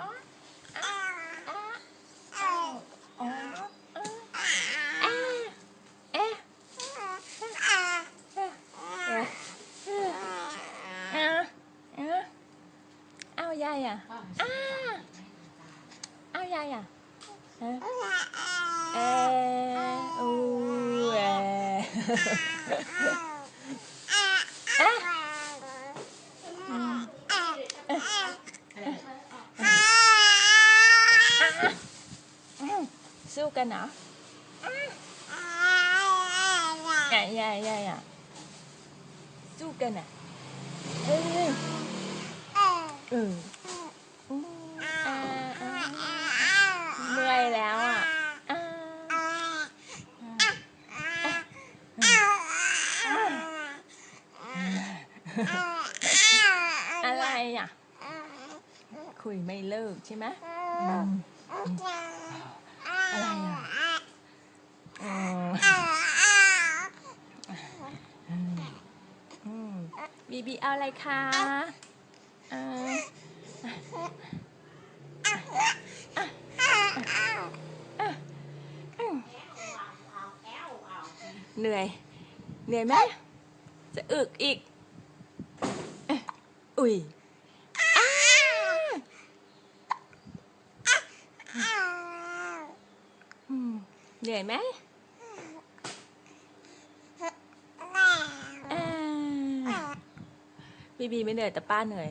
อ๋ออ๋ออ๋ออ๋อเอ๊ะเอ๊ะเอ๊ะเอ๊ะเอ๊ะเอายายอะอ้าเอายายอะเอ๊ะเอ๊ะอู้เอ๊ะอะอืมอืม สู้กันเหรออะยายยายอะสู้กันอะเออเออเมื่อยแล้วอะอ่าอะไรอะ คุยไม่เลิกใช่ไหม อะไรอะบีบีเอาอะไรคะเออเหนื่อย เหนื่อยไหมจะอึกอีกเอ๊ะอุ้ยอ้าอืม เหนื่อยไหมเอ่อบีบีไม่เหนื่อยแต่ป้าเหนื่อย